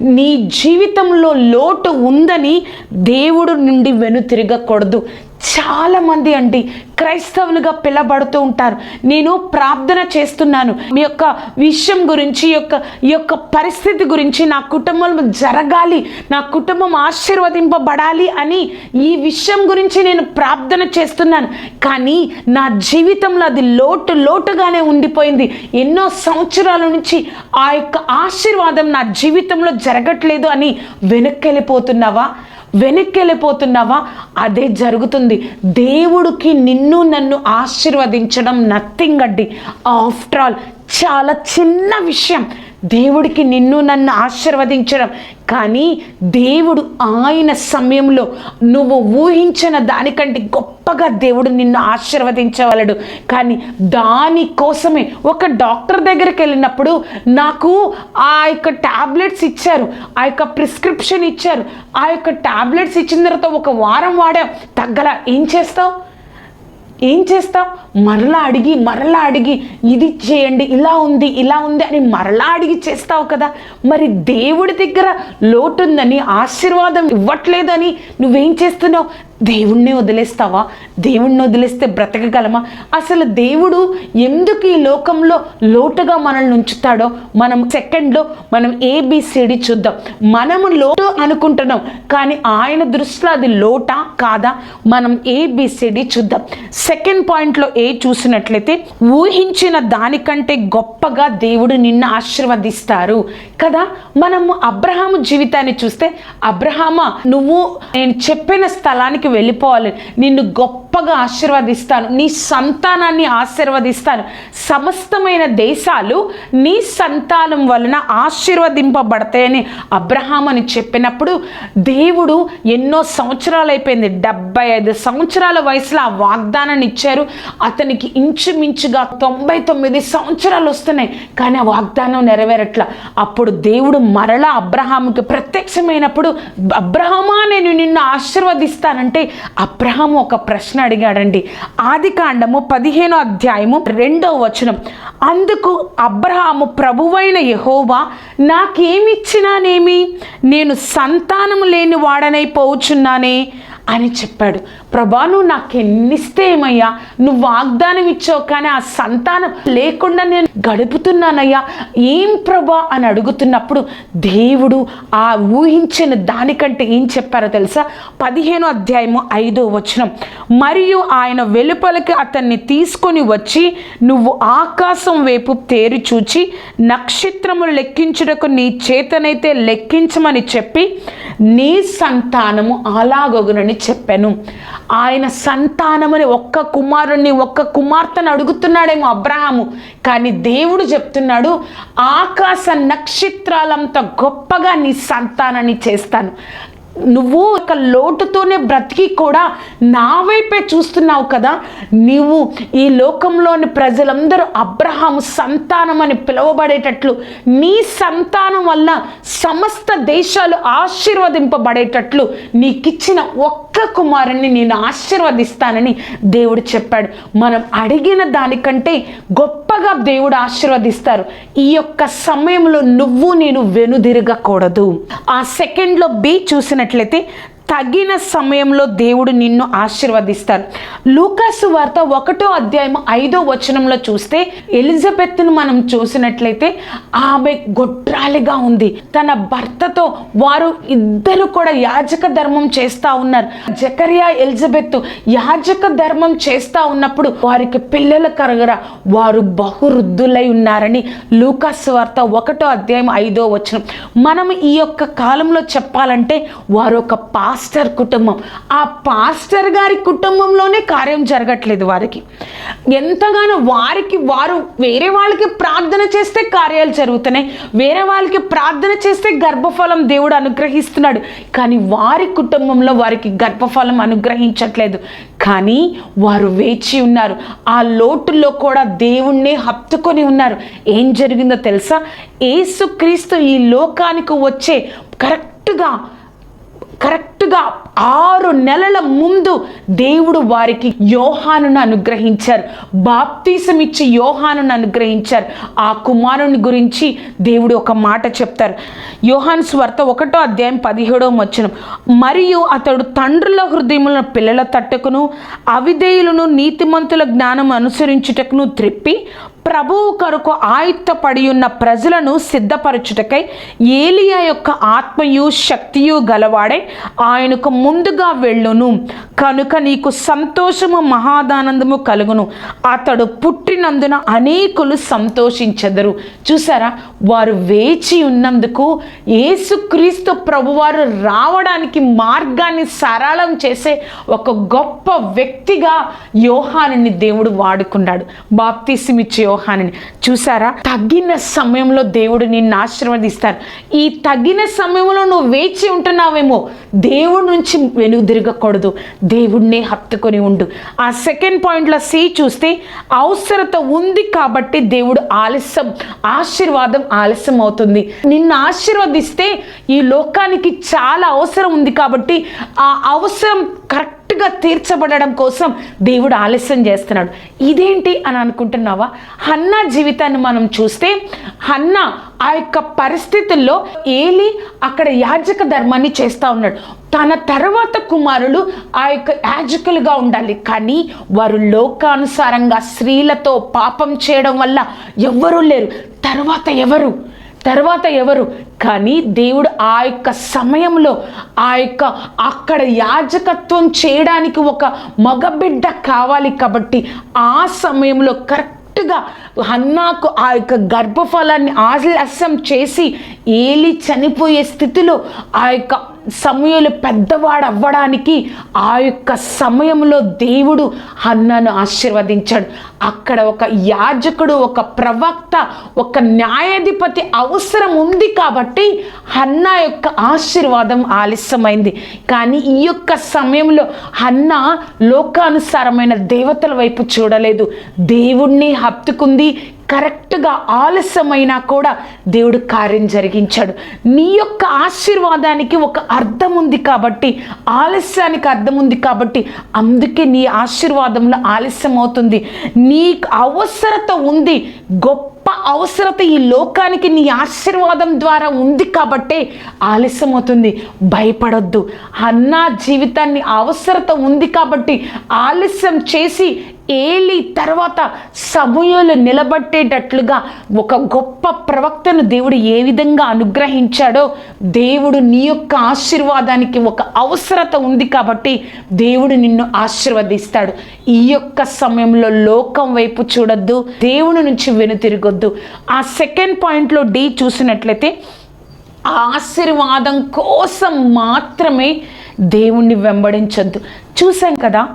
నీ జీవితంలో లోటు ఉందని దేవుడు నుండి వెనుతిరగకూడదు చాలామంది అండి క్రైస్తవులుగా పిలబడుతూ ఉంటారు. నేను ప్రార్థన చేస్తున్నాను. మీ యొక్క విషయం గురించి యొక్క ఈ యొక్క పరిస్థితి గురించి నా కుటుంబం జరగాలి నా కుటుంబం ఆశీర్వదింపబడాలి అని ఈ విషయం గురించి నేను ప్రార్థన చేస్తున్నాను. కానీ నా జీవితంలో అది లోటు లోటుగానే ఉండిపోయింది. ఎన్నో సంవత్సరాల నుంచి ఆ యొక్క ఆశీర్వాదం నా జీవితంలో జరగట్లేదు అని వెనక్కి వెళ్ళిపోతున్నావా? వెనక్కి వెళ్ళిపోతున్నావా అదే జరుగుతుంది. దేవుడికి నిన్ను నన్ను ఆశీర్వదించడం నథింగ్ అడ్డి ఆఫ్టర్ ఆల్ చాలా చిన్న విషయం. దేవుడికి నిన్ను నన్ను ఆశీర్వదించడం. కానీ దేవుడు ఆయన సమయంలో నువ్వు ఊహించిన దానికంటే గొప్పగా దేవుడు నిన్ను ఆశీర్వదించవలడు. కానీ దానికోసమే ఒక డాక్టర్ దగ్గరికి వెళ్ళినప్పుడు నాకు ఆ యొక్క ట్యాబ్లెట్స్ ఇచ్చారు. ఆ యొక్క ప్రిస్క్రిప్షన్ ఇచ్చారు. ఆ యొక్క ట్యాబ్లెట్స్ ఇచ్చిన తర్వాత ఒక వారం వాడాం. తగ్గల ఏం చేస్తావు? ఏం చేస్తావు మరలా అడిగి మరలా అడిగి ఇది చేయండి ఇలా ఉంది ఇలా ఉంది అని మరలా అడిగి చేస్తావు కదా. మరి దేవుడి దగ్గర లోటుందని ఆశీర్వాదం ఇవ్వట్లేదని నువ్వేం చేస్తున్నావు? దేవుణ్ణి వదిలేస్తావా? దేవుణ్ణి వదిలేస్తే బ్రతకగలమా? అసలు దేవుడు ఎందుకు ఈ లోకంలో లోటుగా మనల్ని ఉంచుతాడో మనం సెకండ్లో మనం ఏబిసిడి చూద్దాం. మనము లోటు అనుకుంటున్నాం కానీ ఆయన దృష్టిలో అది లోటా కాదా? మనం ఏబిసిడి చూద్దాం. సెకండ్ పాయింట్లో ఏ చూసినట్లయితే ఊహించిన దానికంటే గొప్పగా దేవుడు నిన్ను ఆశీర్వదిస్తారు. కదా? మనము అబ్రహాము జీవితాన్ని చూస్తే అబ్రహామ నువ్వు నేను చెప్పిన స్థలానికి వెళ్ళిపోవాలి. నిన్ను గొప్పగా ఆశీర్వదిస్తాను. నీ సంతానాన్ని ఆశీర్వదిస్తాను. సమస్తమైన దేశాలు నీ సంతానం వలన ఆశీర్వదింపబడతాయని అబ్రహాం అని చెప్పినప్పుడు దేవుడు ఎన్నో సంవత్సరాలు అయిపోయింది. డెబ్బై ఐదు సంవత్సరాల వయసులో ఆ వాగ్దానాన్ని ఇచ్చారు. అతనికి ఇంచుమించుగా తొంభై తొమ్మిది సంవత్సరాలు వస్తున్నాయి. కానీ ఆ వాగ్దానం నెరవేరట్లా. అప్పుడు దేవుడు మరలా అబ్రహాంకి ప్రత్యక్షమైనప్పుడు అబ్రహమా నేను నిన్ను ఆశీర్వదిస్తానంటే అబ్రహాం ఒక ప్రశ్న అడిగాడండి. ఆది కాండము పదిహేనో అధ్యాయము రెండో వచనం. అందుకు అబ్రహాము ప్రభువైన యహోవా నాకేమిచ్చినానేమి? నేను సంతానము లేని వాడనై పోవుచున్నానే అని చెప్పాడు. ప్రభా నువ్వు నాకు ఎన్నిస్తే ఏమయ్యా? నువ్వు వాగ్దానం ఇచ్చావు కానీ ఆ సంతానం లేకుండా నేను గడుపుతున్నానయ్యా. ఏం ప్రభా అని అడుగుతున్నప్పుడు దేవుడు ఆ ఊహించిన దానికంటే ఏం చెప్పారో తెలుసా? పదిహేను అధ్యాయము ఐదో వచనం. మరియు ఆయన వెలుపలికి అతన్ని తీసుకొని వచ్చి నువ్వు ఆకాశం వైపు తేరి చూచి నక్షత్రము లెక్కించుటకు నీ చేతనైతే లెక్కించమని చెప్పి నీ సంతానము అలాగొగునని చెప్పాను. ఆయన సంతానమని ఒక్క కుమారుణ్ణి ఒక్క కుమార్తెను అడుగుతున్నాడేమో అబ్రహాము. కానీ దేవుడు చెప్తున్నాడు ఆకాశ నక్షత్రాలంత గొప్పగా నీ సంతానాన్ని చేస్తాను. నువ్వు ఒక లోటుతోనే బ్రతికి కూడా నా వైపే చూస్తున్నావు కదా. నీవు ఈ లోకంలోని ప్రజలందరూ అబ్రహాము సంతానం అని పిలువబడేటట్లు నీ సంతానం వల్ల సమస్త దేశాలు ఆశీర్వదింపబడేటట్లు నీకిచ్చిన ఒక్క కుమారుని నేను ఆశీర్వదిస్తానని దేవుడు చెప్పాడు. మనం అడిగిన దానికంటే గొప్ప గొప్పగా దేవుడు ఆశీర్వదిస్తారు. ఈ యొక్క సమయంలో నువ్వు నేను వెనుదిరగకూడదు. ఆ సెకండ్లో బి చూసినట్లయితే తగిన సమయంలో దేవుడు నిన్ను ఆశీర్వదిస్తారు. లూకాసు వార్త ఒకటో అధ్యాయం ఐదో వచనంలో చూస్తే ఎలిజబెత్ను మనం చూసినట్లయితే ఆమె గొడ్రాలిగా ఉంది. తన భర్తతో వారు ఇద్దరు కూడా యాజక ధర్మం చేస్తూ ఉన్నారు. జకరియా ఎలిజబెత్ యాజక ధర్మం చేస్తూ ఉన్నప్పుడు వారికి పిల్లల కరగరా వారు బహువృద్ధులై ఉన్నారని లూకాసు వార్త ఒకటో అధ్యాయం ఐదో వచనం. మనం ఈ యొక్క కాలంలో చెప్పాలంటే వారు ఒక పాస్టర్ కుటుంబం. ఆ పాస్టర్ గారి కుటుంబంలోనే కార్యం జరగట్లేదు వారికి. ఎంతగానో వారికి వారు వేరే వాళ్ళకి ప్రార్థన చేస్తే కార్యాలు జరుగుతున్నాయి. వేరే వాళ్ళకి ప్రార్థన చేస్తే గర్భఫలం దేవుడు అనుగ్రహిస్తున్నాడు. కానీ వారి కుటుంబంలో వారికి గర్భఫలం అనుగ్రహించట్లేదు. కానీ వారు వేచి ఉన్నారు. ఆ లోటుల్లో కూడా దేవుణ్ణి హత్తుకొని ఉన్నారు. ఏం జరిగిందో తెలుసా? ఏసుక్రీస్తు ఈ లోకానికి వచ్చే కరెక్ట్గా కరెక్ట్గా ఆరు నెలల ముందు దేవుడు వారికి యోహానును అనుగ్రహించారు. బాప్తీసం ఇచ్చి యోహానును అనుగ్రహించారు. ఆ కుమారుని గురించి దేవుడు ఒక మాట చెప్తారు. యోహాను స్వార్త ఒకటో అధ్యాయం పదిహేడో వచ్చిన మరియు అతడు తండ్రుల హృదయములను పిల్లల తట్టుకును అవిధేయులను నీతిమంతుల జ్ఞానం అనుసరించుటకును త్రిప్పి ప్రభువు కొరకు ఆయుత్తపడి ఉన్న ప్రజలను సిద్ధపరచుటకై ఏలియా యొక్క ఆత్మయు శక్తియు గలవాడే ఆయనకు ముందుగా వెళ్ళును. కనుక నీకు సంతోషము మహాదానందము కలుగును. అతడు పుట్టినందున అనేకులు సంతోషించెదరు. చూసారా? వారు వేచి ఉన్నందుకు యేసుక్రీస్తు ప్రభువారు రావడానికి మార్గాన్ని సరళం చేసే ఒక గొప్ప వ్యక్తిగా యోహానుని దేవుడు వాడుకున్నాడు. బాప్తిసిమిచ్చే యోహానుని చూసారా తగిన సమయంలో దేవుడు నిన్ను ఆశీర్వదిస్తారు. ఈ తగిన సమయంలో నువ్వు వేచి ఉంటున్నావేమో దేవుడి నుంచి వెనుదిరగకూడదు దేవుడినే హత్తుకొని ఉండు. ఆ సెకండ్ పాయింట్లో సి చూస్తే అవసరత ఉంది కాబట్టి దేవుడు ఆలస్యం ఆశీర్వాదం ఆలస్యం అవుతుంది. నిన్ను ఆశీర్వదిస్తే ఈ లోకానికి చాలా అవసరం ఉంది కాబట్టి ఆ అవసరం కరెక్ట్గా తీర్చబడడం కోసం దేవుడు ఆలస్యం చేస్తున్నాడు. ఇదేంటి అని అనుకుంటున్నావా? హన్నా జీవితాన్ని మనం చూస్తే హన్నా ఆ యొక్క పరిస్థితుల్లో ఏలి అక్కడ యాజక ధర్మాన్ని చేస్తూ ఉన్నాడు. తన తర్వాత కుమారులు ఆ యొక్క యాజకులుగా ఉండాలి. కానీ వారు లోకానుసారంగా స్త్రీలతో పాపం చేయడం వల్ల ఎవ్వరూ లేరు. తర్వాత ఎవరు? తర్వాత ఎవరు? కానీ దేవుడు ఆ యొక్క సమయంలో ఆ యొక్క అక్కడ యాజకత్వం చేయడానికి ఒక మగబిడ్డ కావాలి కాబట్టి ఆ సమయంలో కరెక్ట్గా హన్నాకు ఆ యొక్క గర్భఫలాన్ని ఆలస్యం చేసి ఏలి చనిపోయే స్థితిలో ఆ యొక్క సమయంలో పెద్దవాడు అవ్వడానికి ఆ యొక్క సమయంలో దేవుడు హన్నాను ఆశీర్వదించాడు. అక్కడ ఒక యాజకుడు ఒక ప్రవక్త ఒక న్యాయాధిపతి అవసరం ఉంది కాబట్టి హన్నా యొక్క ఆశీర్వాదం ఆలస్యమైంది. కానీ ఈ యొక్క సమయంలో హన్న లోకానుసారమైన దేవతల వైపు చూడలేదు. దేవుణ్ణి హత్తుకుంది కరెక్ట్గా ఆలస్యమైనా కూడా దేవుడు కార్యం జరిగించాడు. నీ యొక్క ఆశీర్వాదానికి ఒక అర్థం ఉంది కాబట్టి ఆలస్యానికి అర్థం ఉంది కాబట్టి అందుకే నీ ఆశీర్వాదంలో ఆలస్యం అవుతుంది నీకు అవసరత ఉంది గొప్ప అవసరత ఈ లోకానికి నీ ఆశీర్వాదం ద్వారా ఉంది కాబట్టే ఆలస్యం అవుతుంది భయపడొద్దు. అన్న జీవితాన్ని అవసరత ఉంది కాబట్టి ఆలస్యం చేసి ఏలి తర్వాత సమయంలో నిలబట్టేటట్లుగా ఒక గొప్ప ప్రవక్తను దేవుడు ఏ విధంగా అనుగ్రహించాడో దేవుడు నీ యొక్క ఆశీర్వాదానికి ఒక అవసరత ఉంది కాబట్టి దేవుడు నిన్ను ఆశీర్వదిస్తాడు. ఈ యొక్క సమయంలో లోకం వైపు చూడొద్దు. దేవుని నుంచి వెనుతిరగొద్దు. ఆ సెకండ్ పాయింట్లో డి చూసినట్లయితే ఆ ఆశీర్వాదం కోసం మాత్రమే దేవుణ్ణి వెంబడించొద్దు. చూసాం కదా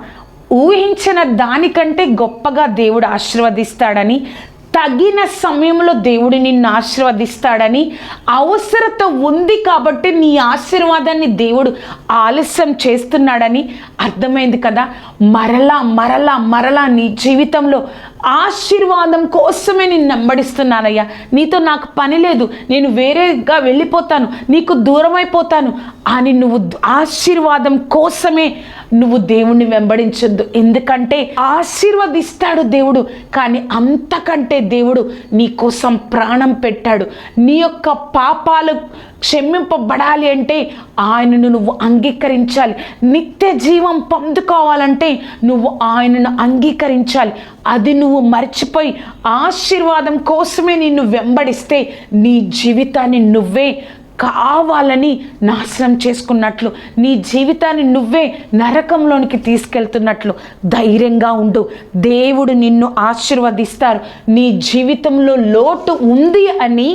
ఊహించిన దానికంటే గొప్పగా దేవుడు ఆశీర్వదిస్తాడని తగిన సమయంలో దేవుడు నిన్ను ఆశీర్వదిస్తాడని అవసరత ఉంది కాబట్టి నీ ఆశీర్వాదాన్ని దేవుడు ఆలస్యం చేస్తున్నాడని అర్థమైంది కదా. మరలా మరలా మరలా నీ జీవితంలో ఆశీర్వాదం కోసమే నేను నెంబడిస్తున్నానయ్యా నీతో నాకు పని లేదు. నేను వేరేగా వెళ్ళిపోతాను. నీకు దూరం అయిపోతాను అని నువ్వు ఆశీర్వాదం కోసమే నువ్వు దేవుణ్ణి వెంబడించొద్దు. ఎందుకంటే ఆశీర్వదిస్తాడు దేవుడు కానీ అంతకంటే దేవుడు నీ కోసం ప్రాణం పెట్టాడు. నీ యొక్క పాపాలు క్షమింపబడాలి అంటే ఆయనను నువ్వు అంగీకరించాలి. నిత్య జీవం పొందుకోవాలంటే నువ్వు ఆయనను అంగీకరించాలి. అది నువ్వు మర్చిపోయి ఆశీర్వాదం కోసమే నిన్ను వెంబడిస్తే నీ జీవితాన్ని నువ్వే కావాలని నాశనం చేసుకున్నట్లు నీ జీవితాన్ని నువ్వే నరకంలోనికి తీసుకెళ్తున్నట్లు ధైర్యంగా ఉండు. దేవుడు నిన్ను ఆశీర్వదిస్తారు. నీ జీవితంలో లోటు ఉంది అని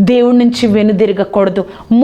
దేవుడి నుంచి వెనుదిరగకూడదు.